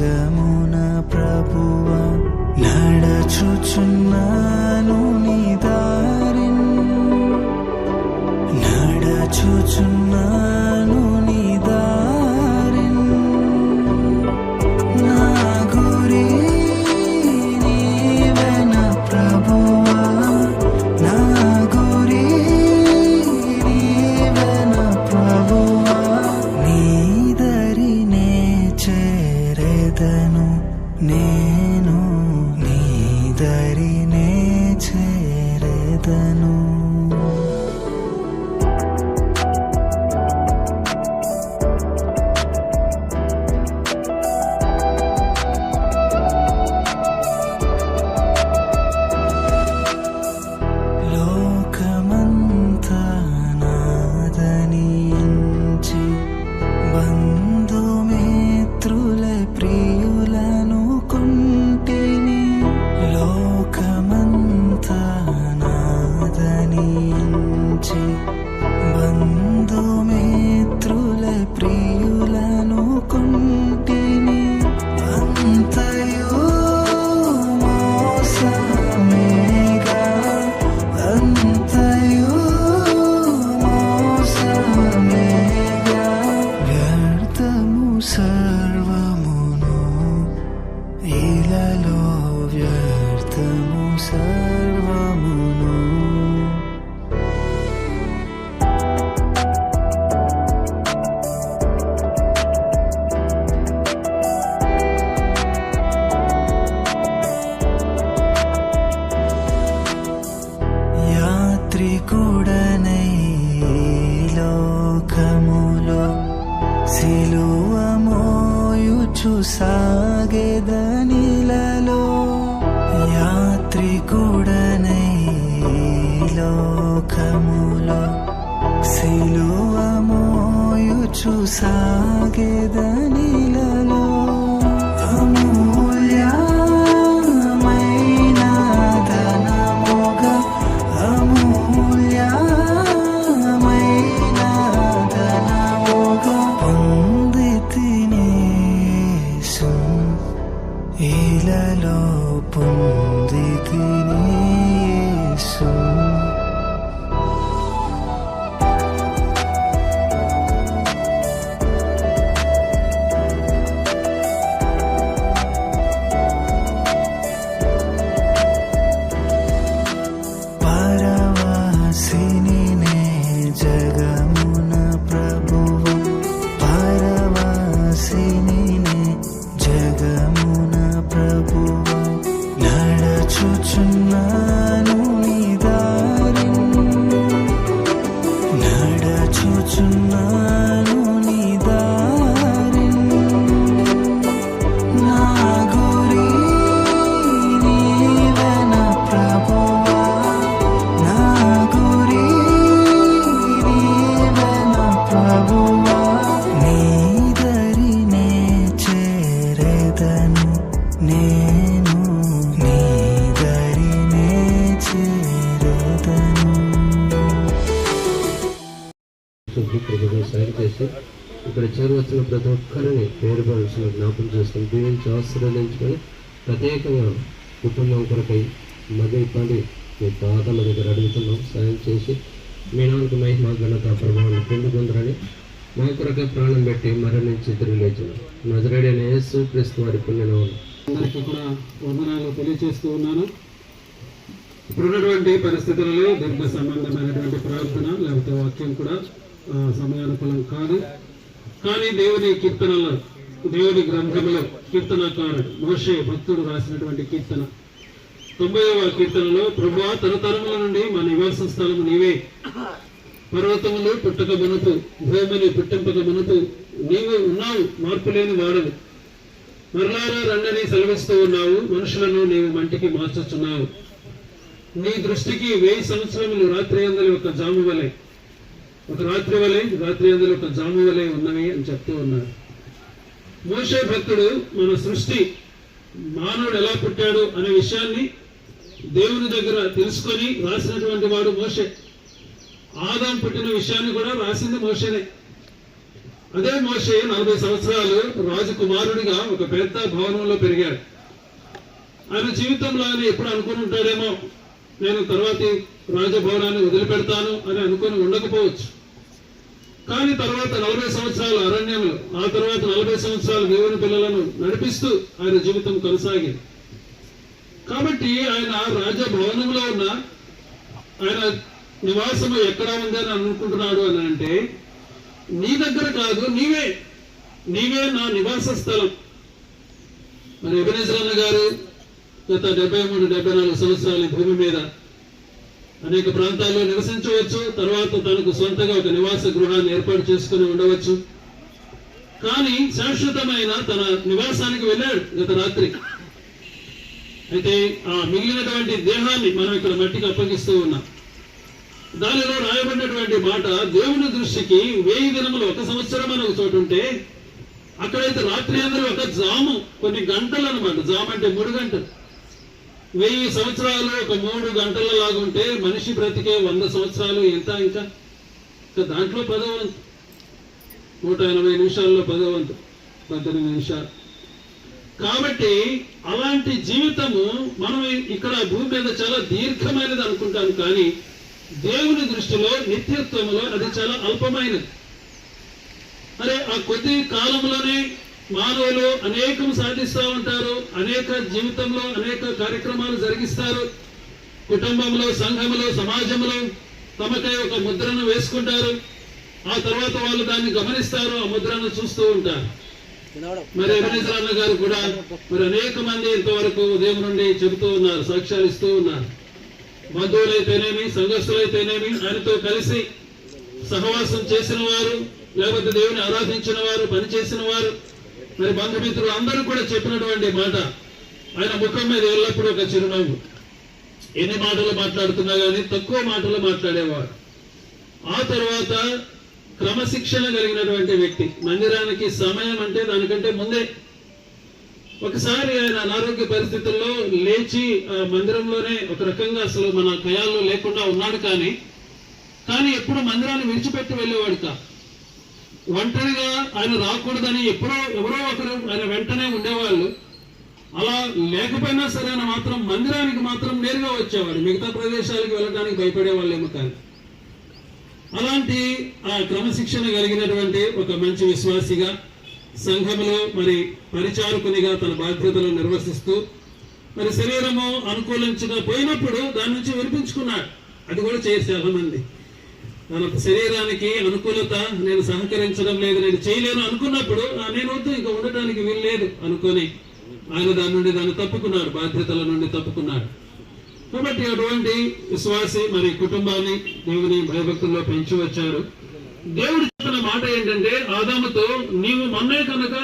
మార్గమున ప్రభువ నడచుచున్నా దరినే చేరెదను సాగెదనిలలో యాత్రికుడనై ఈ లోకములో సిలువ మోయుచు సాగెదనిలలో పొందితిని యేసు. 수준 나 ఇక్కడ చేరువచ్చిన ప్రతి ఒక్కరిని పేరు పరుషులు జ్ఞాపకం చేసుకుని దీవించి ఆశీర్వదించుకొని ప్రత్యేకంగా కుటుంబం కొరకై మదిపడి మీ పాదల దగ్గర అడుగుతున్నాం సాయం చేసి మీ నాలుగు మహిమ ఘనత ప్రభావం పొందుకుందరని మా కొరకే ప్రాణం పెట్టి మరణించి తిరిగి లేచిన. నజరేడైన యేసు క్రీస్తు వారి పుణ్యనామం అందరికీ కూడా వందనాలు తెలియజేస్తూ ఉన్నాను. ఇప్పుడున్నటువంటి పరిస్థితులలో దీర్ఘ సంబంధమైనటువంటి ప్రార్థన లేకపోతే వాక్యం కూడా సమయానుకూలం కాదు. కానీ దేవుని కీర్తనలో దేవుని గ్రంథంలో కీర్తనకారుడు మోషే భక్తుడు రాసినటువంటి కీర్తన. తొంభైవ కీర్తనలో ప్రభు తరతరముల నుండి మా నివాస స్థలము నీవే. పర్వతములు పుట్టక మనతు భూమిని పుట్టింపక మనతు నీవు ఉన్నావు మార్పు లేని వాడవు. మరలారా రండని సెలవిస్తూ ఉన్నావు మనుషులను నీవు మంటికి మార్చుచున్నావు. నీ దృష్టికి వెయ్యి సంవత్సరములు రాత్రి అందరి యొక్క జాము వలె. ఒక రాత్రి వలె రాత్రి అందులో ఒక జాము వలె ఉన్నవి అని చెప్తూ ఉన్నారు. మోషే భక్తుడు మన సృష్టి మానవుడు ఎలా పుట్టాడు అనే విషయాన్ని దేవుని దగ్గర తెలుసుకొని రాసినటువంటి వాడు మోషే. ఆదాం పుట్టిన విషయాన్ని కూడా రాసింది మోషేనే. అదే మోషే నలభై సంవత్సరాలు రాజకుమారుడిగా ఒక పెద్ద భవనంలో పెరిగాడు. ఆయన జీవితంలో ఆయన ఎప్పుడు అనుకుని ఉంటాడేమో నేను తర్వాతి రాజభవనాన్ని వదిలిపెడతాను అని అనుకుని ఉండకపోవచ్చు. కానీ తర్వాత నలభై సంవత్సరాలు అరణ్యంలో ఆ తర్వాత నలభై సంవత్సరాలు దేవుని పిల్లలను నడిపిస్తూ ఆయన జీవితం కొనసాగింది. కాబట్టి ఆయన రాజభవనంలో ఉన్న ఆయన నివాసము ఎక్కడ ఉందని అనుకుంటున్నాడు అని అంటే నీ దగ్గర కాదు నీవే. నీవే నా నివాస స్థలం. మరి ఎబినేశ్వరన్న గారు గత డెబ్బై మూడు డెబ్బై నాలుగు సంవత్సరాలు భూమి మీద అనేక ప్రాంతాల్లో నివసించవచ్చు. తర్వాత తనకు సొంతగా ఒక నివాస గృహాన్ని ఏర్పాటు చేసుకుని ఉండవచ్చు. కానీ శాశ్వతమైన తన నివాసానికి వెళ్ళాడు గత రాత్రి. అయితే ఆ మిగిలినటువంటి దేహాన్ని మనం ఇక్కడ మట్టికి అప్పగిస్తూ ఉన్నాం. దానిలో రాయబడినటువంటి మాట దేవుని దృష్టికి వేయి దినములు ఒక సంవత్సరం అని ఒక చోటు ఉంటే అక్కడైతే రాత్రి అందరూ ఒక జాము కొన్ని గంటలు అనమాట జాము అంటే మూడు గంటలు. వెయ్యి సంవత్సరాలు ఒక మూడు గంటల లాగుంటే మనిషి బ్రతికే వంద సంవత్సరాలు ఎంత ఇంకా? ఇంకా దాంట్లో పదవంతు. నూట ఎనభై నిమిషాల్లో పదవంతు. పద్దెనిమిది నిమిషాలు. కాబట్టి అలాంటి జీవితము మనం ఇక్కడ భూమి మీద చాలా దీర్ఘమైనది అనుకుంటాం కానీ దేవుని దృష్టిలో నిత్యత్వంలో అది చాలా అల్పమైనది. అరే ఆ కొద్ది కాలంలోనే మానవులు అనేకం సాధిస్తూ ఉంటారు అనేక జీవితంలో అనేక కార్యక్రమాలు జరిగిస్తారు. కుటుంబంలో సంఘంలో సమాజంలో తమకై ఒక ముద్రను వేసుకుంటారు. ఆ తర్వాత వాళ్ళు దాన్ని గమనిస్తారు ఆ ముద్రను చూస్తూ ఉంటారు. మరి అభినేశ్వరన్న గారు కూడా మరి అనేక మంది ఇంతవరకు ఉదయం నుండి చెబుతూ ఉన్నారు సాక్ష్యాలు ఇస్తూ ఉన్నారు. బంధువులైతేనేమి సంఘస్థులైతేనేమి ఆయనతో కలిసి సహవాసం చేసిన వారు లేకపోతే దేవుని ఆరాధించిన వారు పనిచేసిన వారు మరి బంధుమిత్రులు అందరూ కూడా చెప్పినటువంటి మాట. ఆయన ముఖం మీద ఎల్లప్పుడూ ఒక చిరునవ్వు. ఎన్ని మాటలు మాట్లాడుతున్నా కానీ తక్కువ మాటలు మాట్లాడేవారు. ఆ తర్వాత క్రమశిక్షణ కలిగినటువంటి వ్యక్తి. మందిరానికి సమయం అంటే దానికంటే ముందే. ఒకసారి ఆయన అనారోగ్య పరిస్థితుల్లో లేచి ఆ మందిరంలోనే ఒక రకంగా అసలు మన కయాల్లో లేకుండా ఉన్నాడు కానీ కానీ ఎప్పుడు మందిరాన్ని విడిచిపెట్టి వెళ్ళేవాడు కా ఒంటరిగా ఆయన రాకూడదని ఎప్పుడో ఎవరో ఒకరు ఆయన వెంటనే ఉండేవాళ్ళు. అలా లేకపోయినా సరే ఆయన మాత్రం మందిరానికి మాత్రం నేరుగా వచ్చేవాడు మిగతా ప్రదేశాలకు వెళ్ళడానికి భయపడే వాళ్ళేమో కానీ అలాంటి ఆ క్రమశిక్షణ కలిగినటువంటి ఒక మంచి విశ్వాసిగా సంఘంలో మరి పరిచారకునిగా తన బాధ్యతలు నిర్వహిస్తూ మరి శరీరము అనుకూలించకపోయినప్పుడు దాని నుంచి వినిపించుకున్నాడు అది కూడా చేసి చాలా మంది. మన శరీరానికి అనుకూలత నేను సహకరించడం లేదు నేను చేయలేను అనుకున్నప్పుడు "ఆ, నేను వద్దు ఇంకా ఉండటానికి వీల్లేదు అనుకొని ఆయన దాని నుండి దాన్ని తప్పుకున్నాడు బాధ్యతల నుండి తప్పుకున్నాడు కాబట్టి అటువంటి విశ్వాసి మరి కుటుంబాన్ని దేవుని భయభక్తుల్లో పెంచి వచ్చారు. దేవుడు చెప్పిన మాట ఏంటంటే ఆదాముతో నీవు మొన్నే కనుక